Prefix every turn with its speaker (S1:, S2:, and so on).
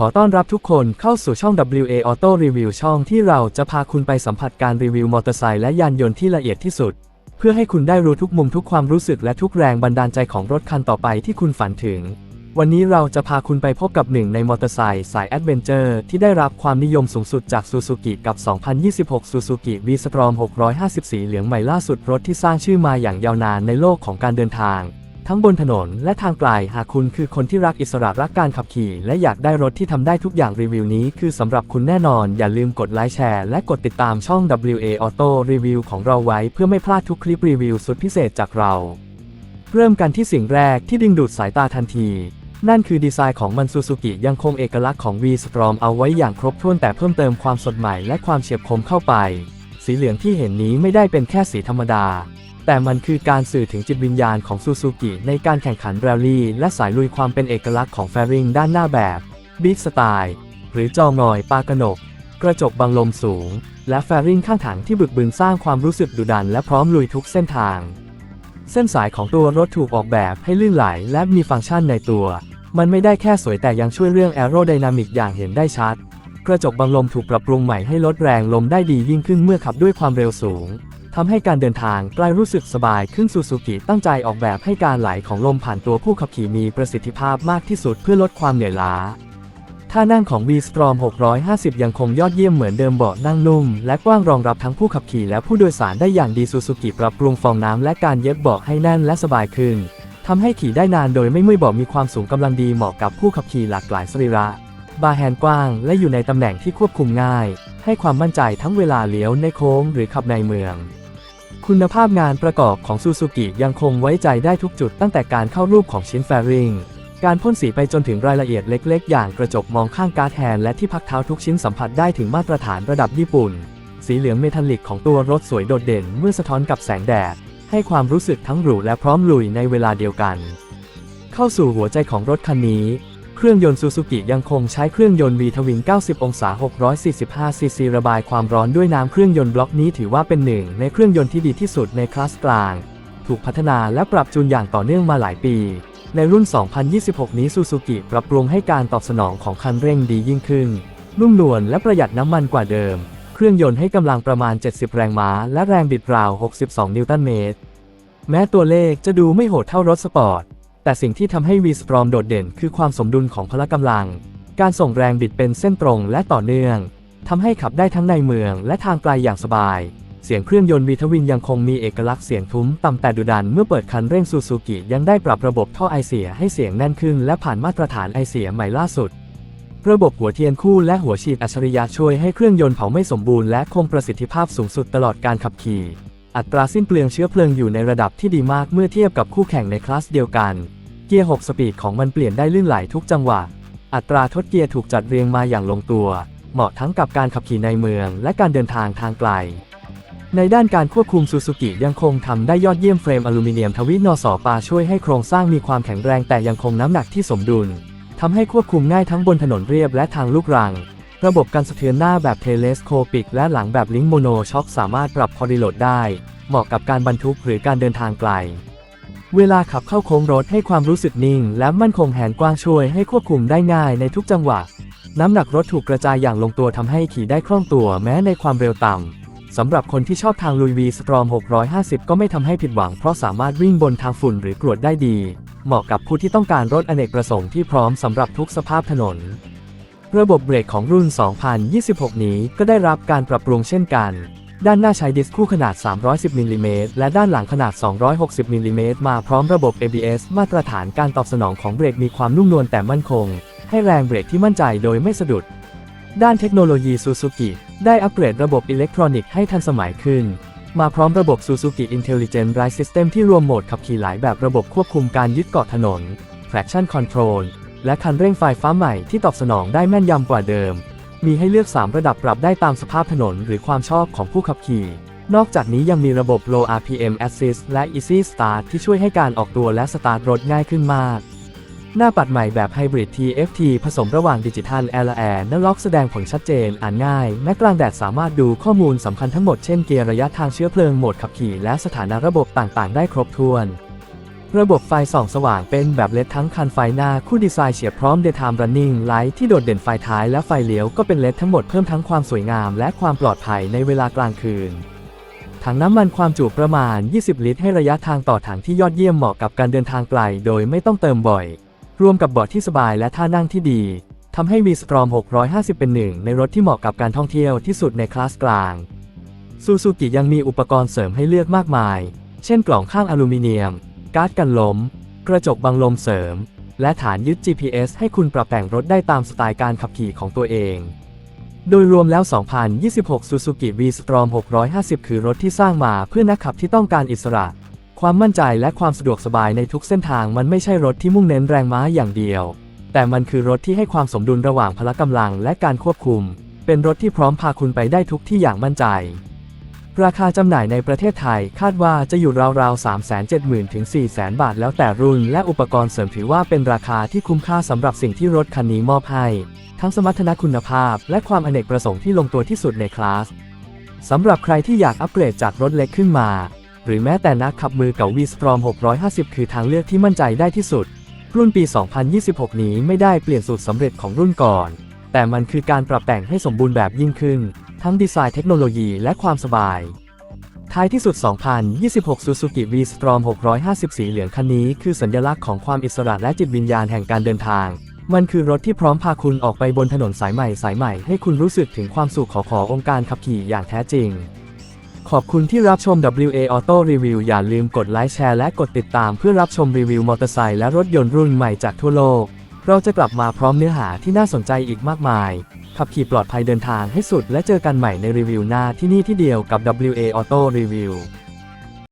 S1: ขอต้อนรับทุกคนเข้าสู่ช่อง WA Auto Review ช่องที่เราจะพาคุณไปสัมผัสการรีวิวมอเตอร์ไซค์และยานยนต์ที่ละเอียดที่สุด เพื่อให้คุณได้รู้ทุกมุมทุกความรู้สึกและทุกแรงบันดาลใจของรถคันต่อไปที่คุณฝันถึง วันนี้เราจะพาคุณไปพบกับหนึ่งในมอเตอร์ไซค์สายแอดเวนเจอร์ที่ได้รับความนิยมสูงสุดจากซูซูกิกับ 2026 Suzuki V-Strom 650สีเหลืองใหม่ล่าสุดรถที่สร้างชื่อมาอย่างยาวนานในโลกของการเดินทาง ทั้งบนถนนและทางไกลหากคุณคือคนที่รักอิสระรักการขับขี่ และอยากได้รถที่ทำได้ทุกอย่างรีวิวนี้คือสำหรับคุณแน่นอน อย่าลืมกดไลค์แชร์และกดติดตามช่อง WA Auto Review ของเราไว้เพื่อไม่พลาดทุกคลิปรีวิวสุดพิเศษจากเรา เริ่มกันที่สิ่งแรกที่ดึงดูดสายตาทันที นั่นคือดีไซน์ของมันซูซูกิยังคงเอกลักษณ์ของ V-Strom เอาไว้อย่างครบถ้วนแต่เพิ่มเติมความสดใหม่และความเฉียบคมเข้าไป สีเหลืองที่เห็นนี้ไม่ได้เป็นแค่สีธรรมดา แต่มันคือการสื่อถึงจิตวิญญาณของซูซูกิในการแข่งขันแรลลี่ และสายลุยความเป็นเอกลักษณ์ของแฟริงด้านหน้าแบบบิ๊กสไตล์หรือจองอยปากระหนก กระจกบังลมสูง และแฟริงข้างถังที่บึกบึนสร้างความรู้สึกดุดันและพร้อมลุยทุกเส้นทาง เส้นสายของตัวรถถูกออกแบบให้ลื่นไหลและมีฟังก์ชันในตัว มันไม่ได้แค่สวยแต่ยังช่วยเรื่องแอโรไดนามิกอย่างเห็นได้ชัด กระจกบังลมถูกปรับปรุงใหม่ให้ลดแรงลมได้ดียิ่งขึ้นเมื่อขับด้วยความเร็วสูง ทำให้การเดินทางใกล้รู้สึกสบายขึ้นซูซูกิตั้งใจออกแบบให้การไหลของลมผ่านตัวผู้ขับขี่มีประสิทธิภาพมากที่สุดเพื่อลดความเหนื่อยล้าท่านั่งของ V-Strom 650 ยังคงยอดเยี่ยมเหมือนเดิมเบาะนั่งนุ่ม และกว้างรองรับทั้งผู้ขับขี่และผู้โดยสารได้อย่างดีซูซูกิปรับปรุงฟองน้ำและการเย็บเบาะให้แน่นและสบายขึ้นทำให้ขี่ได้นานโดยไม่เมื่อยเบาะมีความสูงกำลังดีเหมาะกับผู้ขับขี่หลากหลายสรีระ บาร์แฮนด์กว้างและอยู่ในตำแหน่งที่ควบคุมง่าย ให้ความมั่นใจทั้งเวลาเลี้ยวในโค้งหรือขับในเมือง คุณภาพงานประกอบของซูซูกิยังคงไว้ใจได้ทุกจุดตั้งแต่การเข้ารูปของชิ้นแฟริงการพ่นสีไปจนถึงรายละเอียดเล็ก ๆ อย่างกระจกมองข้างการ์ดแฮนด์และที่พักเท้าทุกชิ้นสัมผัสได้ถึงมาตรฐานระดับญี่ปุ่น สีเหลืองเมทัลลิกของตัวรถสวยโดดเด่นเมื่อสะท้อนกับแสงแดด ให้ความรู้สึกทั้งหรูและพร้อมลุยในเวลาเดียวกัน เข้าสู่หัวใจของรถคันนี้ เครื่องยนต์ซูซูกิยังคงใช้เครื่องยนต์ V ทวิน90 องศา 645 ซีซี ระบายความร้อนด้วยน้ำเครื่องยนต์บล็อกนี้ถือว่าเป็นหนึ่งในเครื่องยนต์ที่ดีที่สุดในคลาสกลาง ถูกพัฒนาและปรับจูนอย่างต่อเนื่องมาหลายปี ในรุ่น 2026 นี้ซูซูกิปรับปรุงให้การตอบสนองของคันเร่งดียิ่งขึ้น นุ่มนวลและประหยัดน้ำมันกว่าเดิม เครื่องยนต์ให้กำลังประมาณ 70 แรงม้า และแรงบิดราว 62 นิวตันเมตร แม้ตัวเลขจะดูไม่โหดเท่ารถสปอร์ต แต่สิ่งที่ทำให้ V-Strom โดดเด่นคือความสมดุลของพละกำลัง การส่งแรงบิดเป็นเส้นตรงและต่อเนื่องทำให้ขับได้ทั้งในเมืองและทางไกลอย่างสบาย เสียงเครื่องยนต์วีทวินยังคงมีเอกลักษณ์เสียงทุ้มต่ำแต่ดุดันเมื่อเปิดคันเร่งซูซูกิยังได้ปรับระบบท่อไอเสียให้เสียงแน่นขึ้น และผ่านมาตรฐานไอเสียใหม่ล่าสุด ระบบหัวเทียนคู่และหัวฉีดอัจฉริยะช่วยให้เครื่องยนต์เผาไม่สมบูรณ์และคงประสิทธิภาพสูงสุดตลอดการขับขี่ อัตราสิ้นเปลืองเชื้อเพลิงอยู่ในระดับที่ดีมากเมื่อเทียบกับคู่แข่งในคลาสเดียวกัน เกียร์ 6 สปีดของมันเปลี่ยนได้ลื่นไหลทุกจังหวะ อัตราทดเกียร์ถูกจัดเรียงมาอย่างลงตัว เหมาะทั้งกับการขับขี่ในเมืองและการเดินทางทางไกล ในด้านการควบคุมซูซูกิยังคงทำได้ยอดเยี่ยมเฟรมอลูมิเนียมทวินอสอปาช่วยให้โครงสร้างมีความแข็งแรงแต่ยังคงน้ำหนักที่สมดุลทำให้ควบคุมง่ายทั้งบนถนนเรียบและทางลูกรัง ระบบการสะเทือนหน้าแบบเทเลสโคปิก และหลังแบบลิงก์โมโนช็อคสามารถปรับคอร์ดิโลดได้ เหมาะกับการบรรทุกหรือการเดินทางไกล เวลาขับเข้าโค้งรถให้ความรู้สึกนิ่ง และมั่นคงแหนกว้างช่วยให้ควบคุมได้ง่ายในทุกจังหวะ น้ำหนักรถถูกกระจายอย่างลงตัวทำให้ขี่ได้คล่องตัวแม้ในความเร็วต่ำสำหรับคนที่ชอบทางลุยวีสตรอม 650 ก็ไม่ทำให้ผิดหวังเพราะสามารถวิ่งบนทางฝุ่นหรือกรวดได้ดี เหมาะกับผู้ที่ต้องการรถอเนกประสงค์ที่พร้อมสำหรับทุกสภาพถนน ระบบเบรกของรุ่น 2026 นี้ก็ได้รับการปรับปรุงเช่นกัน ด้านหน้าใช้ดิสคู่ขนาด 310มิลลิเมตรและด้านหลังขนาด 260มิลลิเมตรมาพร้อมระบบ ABS มาตรฐานการตอบสนองของเบรกมีความนุ่มนวลแต่มั่นคง ให้แรงเบรกที่มั่นใจโดยไม่สะดุด ด้านเทคโนโลยีซูซูกิได้อัปเกรดระบบอิเล็กทรอนิกส์ให้ทันสมัยขึ้น มาพร้อมระบบ Suzuki Intelligent Ride System ที่รวมโหมดขับขี่หลายแบบระบบควบคุมการยึดเกาะถนน Traction Control และคันเร่งไฟฟ้าใหม่ที่ตอบสนองได้แม่นยำกว่าเดิม มีให้เลือก 3 ระดับปรับได้ตามสภาพถนนหรือความชอบของผู้ขับขี่ นอกจากนี้ยังมีระบบ Low RPM Assist และ Easy Start ที่ช่วยให้การออกตัวและสตาร์ทรถง่ายขึ้นมาก หน้าปัดใหม่แบบ Hybrid TFT ผสมระหว่างดิจิทัล LR และล็อกแสดงผลชัดเจน อ่านง่าย แม้กลางแดดสามารถดูข้อมูลสำคัญทั้งหมดเช่นเกียร์ระยะทางเชื้อเพลิงโหมดขับขี่และสถานะระบบต่างๆ ได้ครบถ้วน ระบบไฟส่องสว่างเป็นแบบเลดทั้งคันไฟหน้าคู่ดีไซน์เฉียบพร้อม Daytime Running Light ที่โดดเด่นไฟท้ายและไฟเลี้ยวก็เป็นเลดทั้งหมดเพิ่มทั้งความสวยงามและความปลอดภัยในเวลากลางคืน ถังน้ำมันความจุประมาณ 20 ลิตร ให้ระยะทางต่อถังที่ยอดเยี่ยมเหมาะกับการเดินทางไกลโดยไม่ต้องเติมบ่อย รวมกับเบาะที่สบายและท่านั่งที่ดีทำให้ v s t r o m 650 เป็นหนึ่งในรถที่เหมาะกับการท่องเที่ยวที่สุดในคลาสกลางซูซูกิยังมีอุปกรณ์เสริมให้เลือกมากมาย เช่นกล่องข้างอลูมิเนียม การ์ดกันล้มกระจกบังลมเสริม และฐานยึด GPS ให้คุณปรับแต่งรถได้ตามสไตล์การขับขี่ของตัวเอง โดยรวมแล้ว 2026 Suzuki V-Strom 650 คือรถที่สร้างมาเพื่อนักขับที่ต้องการอิสระ ความมั่นใจและความสะดวกสบายในทุกเส้นทางมันไม่ใช่รถที่มุ่งเน้นแรงม้าอย่างเดียว แต่มันคือรถที่ให้ความสมดุลระหว่างพละกำลังและการควบคุม เป็นรถที่พร้อมพาคุณไปได้ทุกที่อย่างมั่นใจ ราคาจำหน่ายในประเทศไทยคาดว่าจะอยู่ราวๆ 370,000ถึง400,000 บาท แล้วแต่รุ่นและอุปกรณ์เสริมถือว่าเป็นราคาที่คุ้มค่าสำหรับสิ่งที่รถคันนี้มอบให้ ทั้งสมรรถนะคุณภาพ และความอเนกประสงค์ที่ลงตัวที่สุดในคลาสสำหรับใครที่อยากอัปเกรดจากรถเล็กขึ้นมา หรือแม้แต่นักขับมือเก่า v s t r o m 650 คือทางเลือกที่มั่นใจได้ที่สุด รุ่นปี 2026 นี้ไม่ได้เปลี่ยนสูตรสำเร็จของรุ่นก่อน แต่มันคือการปรับแต่งให้สมบูรณ์แบบยิ่งขึ้น ทั้งดีไซน์เทคโนโลยีและความสบาย ท้ายที่สุด 2026 Suzuki V-Strom 650 สีเหลืองคันนี้คือสัญลักษณ์ของความอิสระและจิตวิญญาณแห่งการเดินทาง มันคือรถที่พร้อมพาคุณออกไปบนถนนสายใหม่สายใหม่ ให้คุณรู้สึกถึงความสุขของขององค์การขับขี่อย่างแท้จริง ขอบคุณที่รับชม WA Auto Review อย่าลืมกดไลค์แชร์และกดติดตามเพื่อรับชมรีวิวมอเตอร์ไซค์และรถยนต์รุ่นใหม่จากทั่วโลก เราจะกลับมาพร้อมเนื้อหาที่น่าสนใจอีกมากมาย ขับขี่ปลอดภัยเดินทางให้สุดและเจอกันใหม่ในรีวิวหน้าที่นี่ที่เดียวกับ WA Auto Review